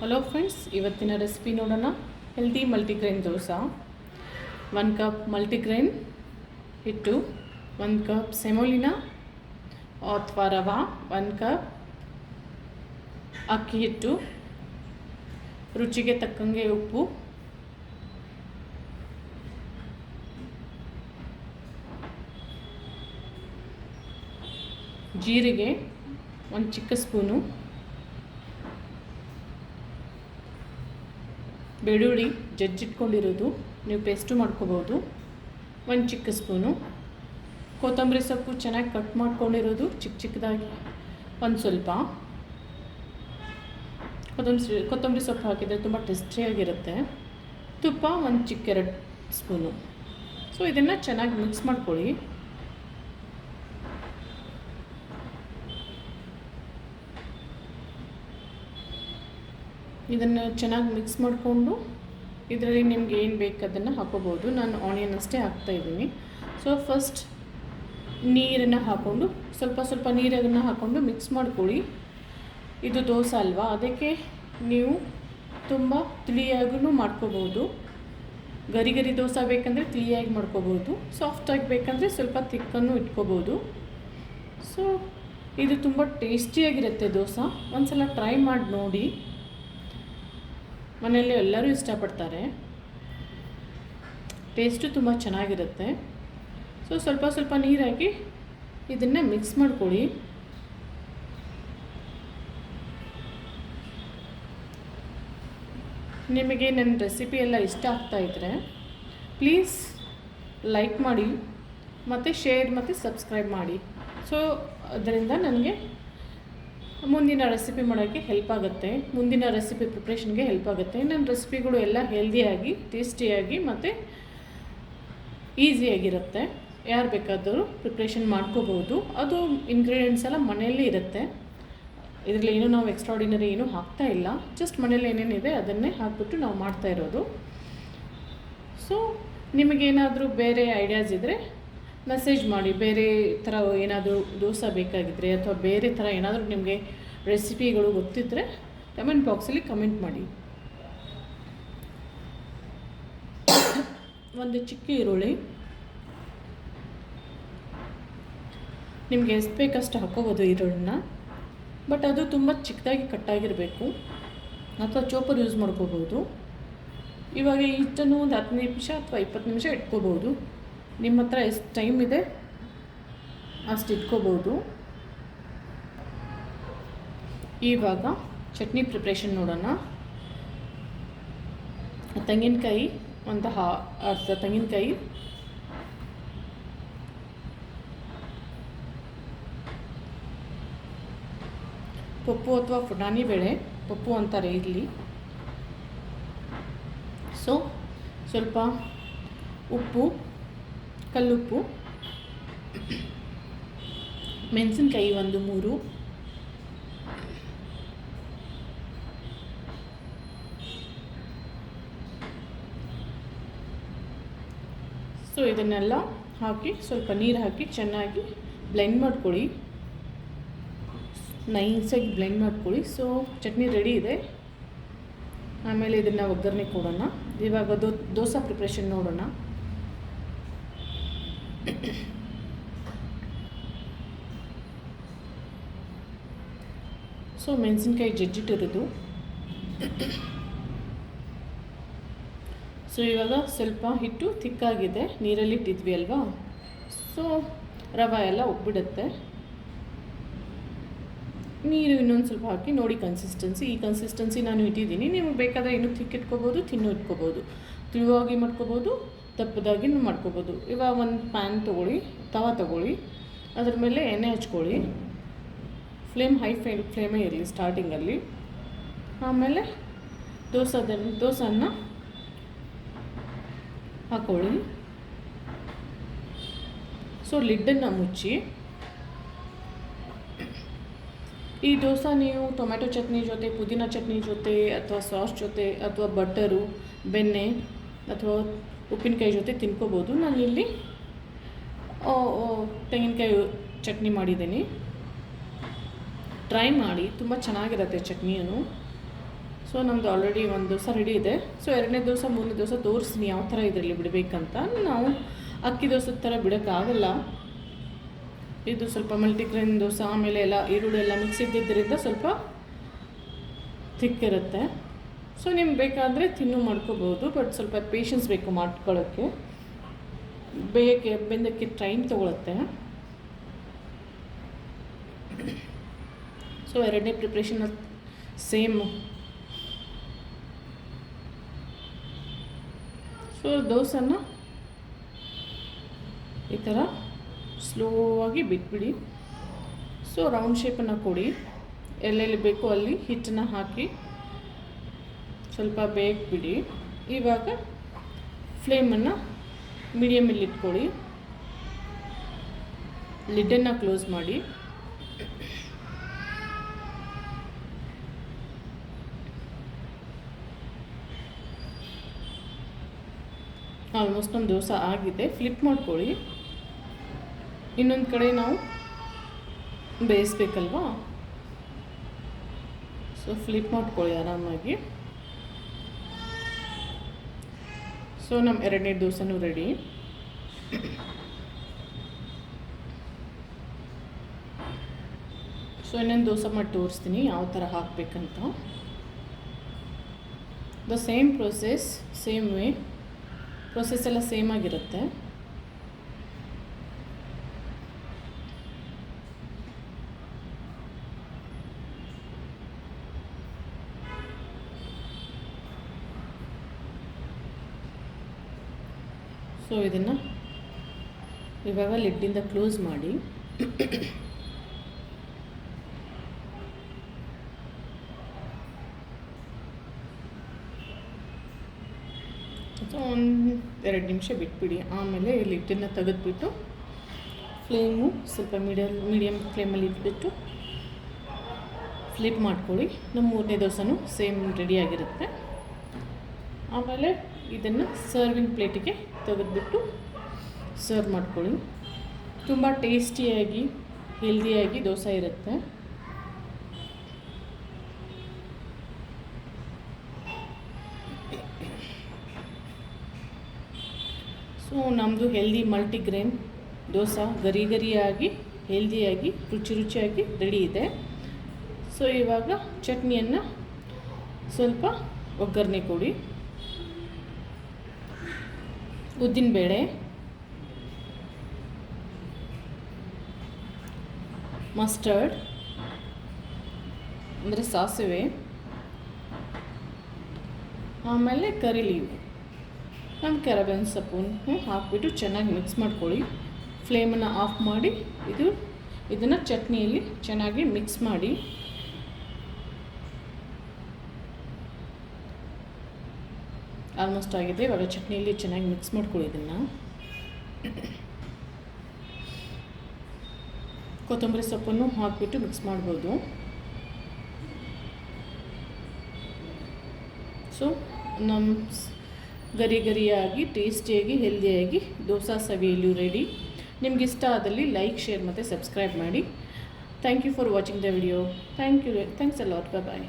Hello friends ಇವತ್ತಿನ recipe ನೋಡೋಣ. Healthy multigrain dosa. One cup multigrain ಹಿಟ್ಟು ಒಂದು ಕಪ್ ಸೆಮೋಲಿನ ಅಥವಾ ರವಾ ಒನ್ ಕಪ್ ಅಕ್ಕಿ ಹಿಟ್ಟು, ರುಚಿಗೆ ತಕ್ಕಂಗೆ ಉಪ್ಪು. ಜೀರಿಗೆ, ಒಂದು ಚಿಕ್ಕ ಸ್ಪೂನು ಬೆಳ್ಳುಳ್ಳಿ ಜಜ್ಜಿಟ್ಕೊಂಡಿರೋದು, ನೀವು ಪೇಸ್ಟು ಮಾಡ್ಕೋಬೋದು. ಒಂದು ಚಿಕ್ಕ ಸ್ಪೂನು. ಕೊತ್ತಂಬರಿ ಸೊಪ್ಪು ಚೆನ್ನಾಗಿ ಕಟ್ ಮಾಡ್ಕೊಂಡಿರೋದು ಚಿಕ್ಕ ಚಿಕ್ಕದಾಗಿ. ಒಂದು ಸ್ವಲ್ಪ. ಕೊತ್ತಂಬರಿ ಕೊತ್ತಂಬರಿ ಸೊಪ್ಪು ಹಾಕಿದರೆ ತುಂಬ ಟೇಸ್ಟಿಯಾಗಿರುತ್ತೆ ತುಪ್ಪ ಒಂದು ಚಿಕ್ಕ ಎರಡು ಸ್ಪೂನು. ಸೊ, ಇದನ್ನು ಚೆನ್ನಾಗಿ ಮಿಕ್ಸ್ ಮಾಡ್ಕೊಳ್ಳಿ. ಇದನ್ನು ಚೆನ್ನಾಗಿ ಮಿಕ್ಸ್ ಮಾಡಿಕೊಂಡು ಇದರಲ್ಲಿ ನಿಮ್ಗೆ ಏನು ಬೇಕು ಅದನ್ನು ಹಾಕೋಬೋದು. ನಾನು ಆನಿಯನ್ ಅಷ್ಟೇ ಹಾಕ್ತಾಯಿದ್ದೀನಿ ಸೊ ಫಸ್ಟ್ ನೀರನ್ನು ಹಾಕ್ಕೊಂಡು ಸ್ವಲ್ಪ ಸ್ವಲ್ಪ ನೀರನ್ನು ಹಾಕ್ಕೊಂಡು ಮಿಕ್ಸ್ ಮಾಡ್ಕೊಳ್ಳಿ. ಇದು ದೋಸೆ ಅಲ್ವಾ? ಅದಕ್ಕೆ ನೀವು ತುಂಬ ತಿಳಿಯಾಗೂ ಮಾಡ್ಕೋಬೋದು. ಗರಿ ಗರಿ ದೋಸೆ ಬೇಕಂದರೆ ತಿಳಿಯಾಗಿ ಮಾಡ್ಕೋಬೋದು. ಸಾಫ್ಟಾಗಿ ಬೇಕಂದರೆ ಸ್ವಲ್ಪ ತಿಕ್ಕನ್ನು ಇಟ್ಕೋಬೋದು. ಸೊ ಇದು ತುಂಬ ಟೇಸ್ಟಿಯಾಗಿರುತ್ತೆ ದೋಸೆ. ಒಂದು ಸಲ ಟ್ರೈ ಮಾಡಿ ನೋಡಿ. ಮನೆಯಲ್ಲಿ ಎಲ್ಲರೂ ಇಷ್ಟಪಡ್ತಾರೆ. ಟೇಸ್ಟು ತುಂಬ ಚೆನ್ನಾಗಿರುತ್ತೆ. ಸೊ ಸ್ವಲ್ಪ ಸ್ವಲ್ಪ ನೀರು ಹಾಕಿ ಇದನ್ನು ಮಿಕ್ಸ್ ಮಾಡ್ಕೊಳ್ಳಿ. ನಿಮಗೆ ನನ್ನ ರೆಸಿಪಿ ಎಲ್ಲ ಇಷ್ಟ ಆಗ್ತಾ ಇದ್ದರೆ ಪ್ಲೀಸ್ ಲೈಕ್ ಮಾಡಿ ಮತ್ತು ಶೇರ್ ಮತ್ತು ಸಬ್ಸ್ಕ್ರೈಬ್ ಮಾಡಿ. ಸೊ ಅದರಿಂದ ನನಗೆ ಮುಂದಿನ ರೆಸಿಪಿ ಮಾಡೋಕ್ಕೆ ಹೆಲ್ಪ್ ಆಗುತ್ತೆ. ಮುಂದಿನ ರೆಸಿಪಿ ಪ್ರಿಪ್ರೇಷನ್ಗೆ ಹೆಲ್ಪ್ ಆಗುತ್ತೆ. ನನ್ನ ರೆಸಿಪಿಗಳು ಎಲ್ಲ ಹೆಲ್ದಿಯಾಗಿ ಟೇಸ್ಟಿಯಾಗಿ ಮತ್ತು ಈಸಿಯಾಗಿರುತ್ತೆ ಯಾರು ಬೇಕಾದರೂ ಪ್ರಿಪ್ರೇಷನ್ ಮಾಡ್ಕೋಬೋದು. ಅದು ಇಂಗ್ರೀಡಿಯೆಂಟ್ಸ್ ಎಲ್ಲ ಮನೆಯಲ್ಲೇ ಇರುತ್ತೆ. ಇದರಲ್ಲಿ ಏನೂ ನಾವು ಎಕ್ಸ್ಟ್ರಾಡಿನರಿ ಏನೂ ಹಾಕ್ತಾ ಇಲ್ಲ. ಜಸ್ಟ್ ಮನೇಲಿ ಏನೇನಿದೆ ಅದನ್ನೇ ಹಾಕ್ಬಿಟ್ಟು ನಾವು ಮಾಡ್ತಾ ಇರೋದು. ಸೊ ನಿಮಗೇನಾದರೂ ಬೇರೆ ಐಡಿಯಾಸ್ ಇದ್ದರೆ ಮೆಸೇಜ್ ಮಾಡಿ, ಬೇರೆ ಥರ ಏನಾದರೂ ದೋಸೆ ಬೇಕಾಗಿದ್ದರೆ ಅಥವಾ ಬೇರೆ ಥರ ಏನಾದರೂ ನಿಮಗೆ ರೆಸಿಪಿಗಳು ಗೊತ್ತಿದ್ದರೆ ಕಮೆಂಟ್ ಬಾಕ್ಸಲ್ಲಿ ಕಮೆಂಟ್ ಮಾಡಿ. ಒಂದು ಚಿಕ್ಕ ಈರುಳ್ಳಿ. ನಿಮಗೆ ಎಷ್ಟು ಬೇಕಷ್ಟು ಹಾಕೋಬೋದು ಈರುಳ್ಳಿನ. ಬಟ್ ಅದು ತುಂಬ ಚಿಕ್ಕದಾಗಿ ಕಟ್ಟಾಗಿರಬೇಕು. ಅಥವಾ ಚೋಪರ್ ಯೂಸ್ ಮಾಡ್ಕೋಬೋದು. ಇವಾಗ ಇಷ್ಟನ್ನು ಒಂದು ಹತ್ತು ನಿಮಿಷ ಅಥವಾ ಇಪ್ಪತ್ತು ನಿಮಿಷ ಇಟ್ಕೋಬೋದು. ನಿಮ್ಮ ಹತ್ರ ಎಷ್ಟು ಟೈಮ್ ಇದೆ? ಅಷ್ಟು ಇಟ್ಕೋಬೋದು. ಇವಾಗ ಚಟ್ನಿ ಪ್ರಿಪ್ರೇಷನ್ ನೋಡೋಣ. ತೆಂಗಿನಕಾಯಿ ಒಂದು ಹಾ ಅರ್ಧ ತೆಂಗಿನಕಾಯಿ. ಪಪ್ಪು ಅಥವಾ ಪುಟಾಣಿ ಬೇಳೆ, ಪಪ್ಪು ಅಂತಾರೆ ಇಲ್ಲಿ. ಸೊ ಸ್ವಲ್ಪ ಉಪ್ಪು ಕಲ್ಲುಪ್ಪು. ಮೆಣಸಿನ್ಕಾಯಿ ಒಂದು ಮೂರು. ಸೊ ಇದನ್ನೆಲ್ಲ ಹಾಕಿ, ಸ್ವಲ್ಪ ನೀರು ಹಾಕಿ, ಚೆನ್ನಾಗಿ ಬ್ಲೆಂಡ್ ಮಾಡ್ಕೊಳ್ಳಿ. ನೈಸಾಗಿ ಬ್ಲೆಂಡ್ ಮಾಡ್ಕೊಳ್ಳಿ. ಸೊ ಚಟ್ನಿ ರೆಡಿ ಇದೆ. ಆಮೇಲೆ ಇದನ್ನು ಒಗ್ಗರಣೆ ಕೊಡೋಣ. ಇವಾಗ ದೋ, ದೋಸೆ ಪ್ರಿಪ್ರೇಷನ್ ನೋಡೋಣ. ಸೊ ಮೆಣಸಿನ್ಕಾಯಿ ಜಜ್ಜಿಟ್ಟಿರೋದು ಸೊ ಇವಾಗ ಸ್ವಲ್ಪ ಹಿಟ್ಟು ತಿಕ್ಕಾಗಿದೆ. ನೀರಲ್ಲಿ ಇಟ್ಟಿದ್ವಿ ಅಲ್ವಾ? ಸೊ ರವೆ ಎಲ್ಲ ಉಬ್ಬಿಡುತ್ತೆ. ನೀರು ಇನ್ನೊಂದು ಸ್ವಲ್ಪ ಹಾಕಿ ನೋಡಿ ಕನ್ಸಿಸ್ಟೆನ್ಸಿ ಈ ಕನ್ಸಿಸ್ಟೆನ್ಸಿ ನಾನು ಇಟ್ಟಿದ್ದೀನಿ. ನಿಮಗೆ ಬೇಕಾದರೆ ಇನ್ನೂ ತಿಕ್ಕಿಟ್ಕೋಬೋದು, ತಿನ್ನು ಇಟ್ಕೋಬೋದು. ತಿಳುವಾಗಿ ಮಾಡ್ಕೋಬೋದು. ದಪ್ಪದಾಗಿ ಮಾಡ್ಕೋಬೋದು. ಇವಾಗ ಒಂದು ಪ್ಯಾನ್ ತೊಗೊಳ್ಳಿ, ತವ ತೊಗೊಳ್ಳಿ, ಅದ್ರ ಮೇಲೆ ಎಣ್ಣೆ ಹಚ್ಕೊಳ್ಳಿ. ಫ್ಲೇಮ್ ಹೈ ಫ್ಲೇ ಫ್ಲೇಮೇ ಇರಲಿ ಸ್ಟಾರ್ಟಿಂಗಲ್ಲಿ ಆಮೇಲೆ ದೋಸೆದನ್ನು ದೋಸನ್ನ ಹಾಕ್ಕೊಳ್ಳಿ ಸೊ ಲಿಡ್ಡನ್ನು ಮುಚ್ಚಿ. ಈ ದೋಸೆ ನೀವು ಟೊಮೆಟೊ ಚಟ್ನಿ ಜೊತೆ, ಪುದೀನ ಚಟ್ನಿ ಜೊತೆ, ಅಥವಾ ಸಾಸ್ ಜೊತೆ, ಅಥವಾ ಬಟರು ಬೆಣ್ಣೆ, ಅಥವಾ ಉಪ್ಪಿನಕಾಯಿ ಜೊತೆ ತಿನ್ಕೋಬೋದು. ನಾನಿಲ್ಲಿ ತೆಂಗಿನಕಾಯಿ ಚಟ್ನಿ ಮಾಡಿದ್ದೀನಿ. ಟ್ರೈ ಮಾಡಿ, ತುಂಬ ಚೆನ್ನಾಗಿರುತ್ತೆ ಚಟ್ನಿಯನ್ನು. ಸೊ ನಮ್ಮದು ಆಲ್ರೆಡಿ ಒಂದು ದಿವಸ ರೆಡಿ ಇದೆ. ಸೊ ಎರಡನೇ ದಿವಸ, ಮೂರನೇ ದಿವಸ ತೋರಿಸ್ತೀನಿ ಯಾವ ಥರ ಇದರಲ್ಲಿ ಬಿಡಬೇಕಂತ. ನಾವು ಅಕ್ಕಿ ದೋಸೆ ಥರ ಬಿಡೋಕ್ಕಾಗಲ್ಲ. ಇದು ಸ್ವಲ್ಪ ಮಲ್ಟಿಗ್ರೇನ್ ದೋಸೆ, ಆಮೇಲೆ ಎಲ್ಲ ಈರುಳ್ಳಿ ಎಲ್ಲ ಮಿಕ್ಸ್ ಇದ್ದಿದ್ದರಿಂದ ಸ್ವಲ್ಪ ಇರುತ್ತೆ. ಸೊ ನಿಮ್ಗೆ ಬೇಕಾದರೆ ತಿನ್ನು ಮಾಡ್ಕೋಬೋದು ಬಟ್ ಸ್ವಲ್ಪ ಪೇಷನ್ಸ್ ಬೇಕು ಮಾಡ್ಕೊಳ್ಳೋಕ್ಕೆ ಬೇಯಕ್ಕೆ, ಬೆಂದಕ್ಕೆ ಟೈಮ್ ತೊಗೊಳುತ್ತೆ. ಸೊ ಎರಡನೇ ಪ್ರಿಪ್ರೇಷನ್ ಸೇಮ್ ಸೊ ದೋಸೆನ ಈ ಥರ ಸ್ಲೋವಾಗಿ ಬಿಟ್ಬಿಡಿ. ಸೊ ರೌಂಡ್ ಶೇಪನ್ನು ಕೊಡಿ. ಎಲ್ಲೆಲ್ಲಿ ಬೇಕೋ ಅಲ್ಲಿ ಹಿಟ್ಟನ್ನು ಹಾಕಿ. ಸ್ವಲ್ಪ ಬೇಯಿಬಿಡಿ ಇವಾಗ ಫ್ಲೇಮನ್ನು ಮೀಡಿಯಮಲ್ಲಿ ಇಟ್ಕೊಳ್ಳಿ. ಲಿಡ್ಡನ್ನು ಕ್ಲೋಸ್ ಮಾಡಿ. ಆಲ್ಮೋಸ್ಟ್ ನಮ್ಮ ದೋಸೆ ಆಗಿದೆ. ಫ್ಲಿಪ್ ಮಾಡ್ಕೊಳ್ಳಿ. ಇನ್ನೊಂದು ಕಡೆ ನಾವು ಬೇಯಿಸ್ಬೇಕಲ್ವಾ? ಸೊ ಫ್ಲಿಪ್ ಮಾಡ್ಕೊಳ್ಳಿ ಆರಾಮಾಗಿ. ಸೊ ನಮ್ಮ ಎರಡನೇ ದೋಸೆನೂ ರೆಡಿ ಸೊ ಇನ್ನೊಂದು ದೋಸೆ ಮಾಡಿ ತೋರಿಸ್ತೀನಿ, ಯಾವ ಥರ ಹಾಕಬೇಕಂತ. The same process same way process ಎಲ್ಲ ಸೇಮ್ ಆಗಿರುತ್ತೆ. ಸೊ ಇದನ್ನು ಇವಾಗ ಲಿಡ್ಡಿಂದ ಕ್ಲೋಸ್ ಮಾಡಿ. ಒಂದು ಎರಡು ನಿಮಿಷ ಬಿಟ್ಬಿಡಿ. ಆಮೇಲೆ ಲಿಡ್ಡನ್ನು ತೆಗೆದುಬಿಟ್ಟು ಫ್ಲೇಮು ಸ್ವಲ್ಪ ಮೀಡಿಯಲ್ ಮೀಡಿಯಮ್ ಫ್ಲೇಮಲ್ಲಿ ಇಟ್ಬಿಟ್ಟು ಫ್ಲಿಪ್ ಮಾಡ್ಕೊಳ್ಳಿ. ನಮ್ಮ ಮೂರನೇ ದೋಸೆನೂ ಸೇಮ್ ರೆಡಿಯಾಗಿರುತ್ತೆ ಆಮೇಲೆ ಇದನ್ನು ಸರ್ವಿಂಗ್ ಪ್ಲೇಟಿಗೆ ತೆಗೆದುಬಿಟ್ಟು ಸರ್ವ್ ಮಾಡ್ಕೊಳ್ಳಿ. ತುಂಬ ಟೇಸ್ಟಿಯಾಗಿ ಹೆಲ್ದಿಯಾಗಿ ದೋಸೆ ಇರುತ್ತೆ. ಸೊ ನಮ್ಮದು ಹೆಲ್ದಿ ಮಲ್ಟಿಗ್ರೇನ್ ದೋಸೆ ಗರಿ ಗರಿಯಾಗಿ ಹೆಲ್ದಿಯಾಗಿ ರುಚಿ ರುಚಿಯಾಗಿ ರೆಡಿ ಇದೆ. ಸೊ ಇವಾಗ ಚಟ್ನಿಯನ್ನು ಸ್ವಲ್ಪ ಒಗ್ಗರಣೆ ಕೊಡಿ. ಉದ್ದಿನಬೇಳೆ ಮಸ್ಟರ್ಡ್ ಅಂದರೆ ಸಾಸಿವೆ. ಆಮೇಲೆ ಕರಿ ಲೀವ್ ನಮ್ಮ ಕೆರಬೇನ್ ಸೊಪ್ಪು ಹಾಕಿಬಿಟ್ಟು ಚೆನ್ನಾಗಿ ಮಿಕ್ಸ್ ಮಾಡ್ಕೊಳ್ಳಿ. ಫ್ಲೇಮನ್ನು ಆಫ್ ಮಾಡಿ, ಇದು, ಇದನ್ನು ಚಟ್ನಿಯಲ್ಲಿ ಚೆನ್ನಾಗಿ ಮಿಕ್ಸ್ ಮಾಡಿ. ಆಲ್ಮೋಸ್ಟ್ ಆಗಿದೆ. ಇವಾಗ ಚಟ್ನಿಯಲ್ಲಿ ಚೆನ್ನಾಗಿ ಮಿಕ್ಸ್ ಮಾಡ್ಕೊಳ್ಳಿ ಇದನ್ನು. ಕೊತ್ತಂಬರಿ ಸೊಪ್ಪನ್ನು ಹಾಕಿಬಿಟ್ಟು ಮಿಕ್ಸ್ ಮಾಡ್ಬೋದು. ಸೊ ನಮ್ಮ ಗರಿ ಗರಿಯಾಗಿ, ಟೇಸ್ಟಿಯಾಗಿ, ಹೆಲ್ದಿಯಾಗಿ ದೋಸೆ ಸವಿಯಲು ರೆಡಿ ನಿಮ್ಗೆ ಇಷ್ಟ ಆದಲ್ಲಿ ಲೈಕ್ ಶೇರ್ ಮತ್ತು ಸಬ್ಸ್ಕ್ರೈಬ್ ಮಾಡಿ. Thank you for watching the video thank you thanks a lot bye